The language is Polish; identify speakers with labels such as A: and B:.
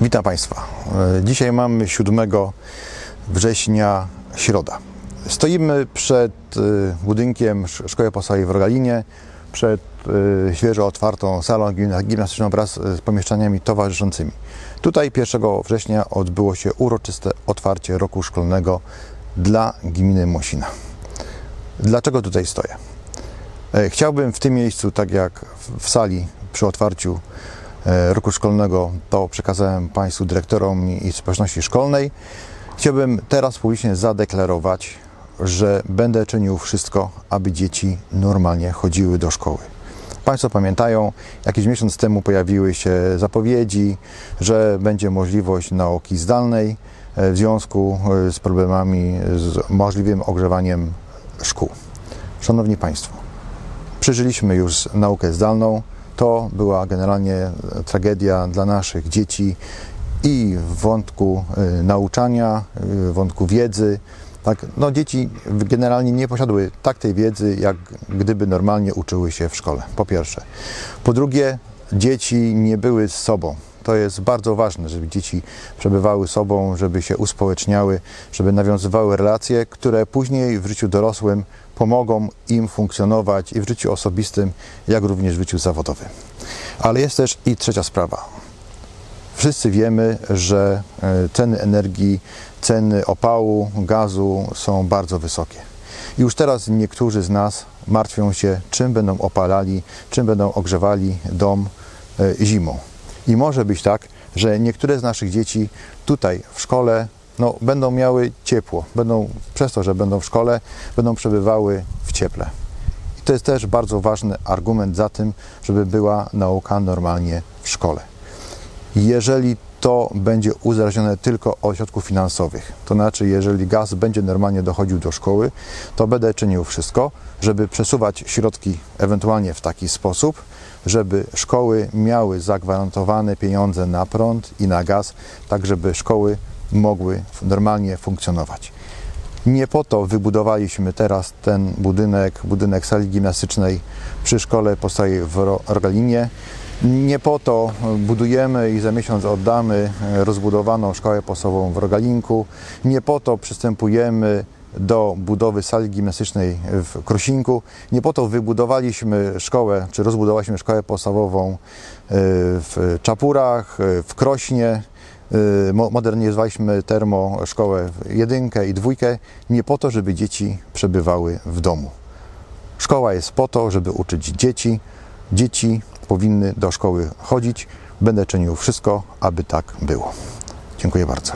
A: Witam Państwa. E, Dzisiaj mamy 7 września, środa. Stoimy przed e, budynkiem Sz- Szkoły Podstawowej w Rogalinie, przed e, świeżo otwartą salą gimna- gimnastyczną wraz z pomieszczeniami towarzyszącymi. Tutaj 1 września odbyło się uroczyste otwarcie roku szkolnego dla gminy Mosina. Dlaczego tutaj stoję? Chciałbym w tym miejscu, tak jak w- sali przy otwarciu roku szkolnego, to przekazałem Państwu dyrektorom i społeczności szkolnej. Chciałbym teraz publicznie zadeklarować, że będę czynił wszystko, aby dzieci normalnie chodziły do szkoły. Państwo pamiętają, jakiś miesiąc temu pojawiły się zapowiedzi, że będzie możliwość nauki zdalnej e, w związku e, z problemami z możliwym ogrzewaniem szkół. Szanowni Państwo, przeżyliśmy już naukę zdalną. To była generalnie e, tragedia dla naszych dzieci i w wątku y, nauczania, y, w wątku wiedzy. Tak, no dzieci generalnie nie posiadły tak tej wiedzy, jak gdyby normalnie uczyły się w szkole, po pierwsze. Po drugie, dzieci nie były z sobą. To jest bardzo ważne, żeby dzieci przebywały sobą, żeby się uspołeczniały, żeby nawiązywały relacje, które później w życiu dorosłym pomogą im funkcjonować i w życiu osobistym, jak również w życiu zawodowym. Ale jest też i trzecia sprawa. Wszyscy wiemy, że e, ceny energii, ceny opału, gazu są bardzo wysokie. Już teraz niektórzy z nas martwią się, czym będą opalali, czym będą ogrzewali dom e, zimą. I może być tak, że niektóre z naszych dzieci tutaj w szkole no, będą miały ciepło, będą przez to, że będą w szkole, będą przebywały w cieple. I to jest też bardzo ważny argument za tym, żeby była nauka normalnie w szkole. Jeżeli to będzie uzależnione tylko od środków finansowych, to znaczy, jeżeli gaz będzie normalnie dochodził do szkoły, to będę czynił wszystko, żeby przesuwać środki ewentualnie w taki sposób, żeby szkoły miały zagwarantowane pieniądze na prąd i na gaz, tak żeby szkoły mogły normalnie funkcjonować. Nie po to wybudowaliśmy teraz ten budynek, budynek sali gimnastycznej przy szkole podstawowej w Ro- Rogalinie. Nie po to budujemy i za miesiąc oddamy e, rozbudowaną szkołę podstawową w Rogalinku. Nie po to przystępujemy do budowy sali gimnastycznej w Krosinku. Nie po to wybudowaliśmy szkołę, czy rozbudowaliśmy szkołę podstawową e, w Czapurach, e, w Krośnie. Mo- modernizowaliśmy termo szkołę jedynkę i dwójkę nie po to, żeby dzieci przebywały w domu. Szkoła jest po to, żeby uczyć dzieci. Dzieci powinny do szkoły chodzić. Będę czynił wszystko, aby tak było. Dziękuję bardzo.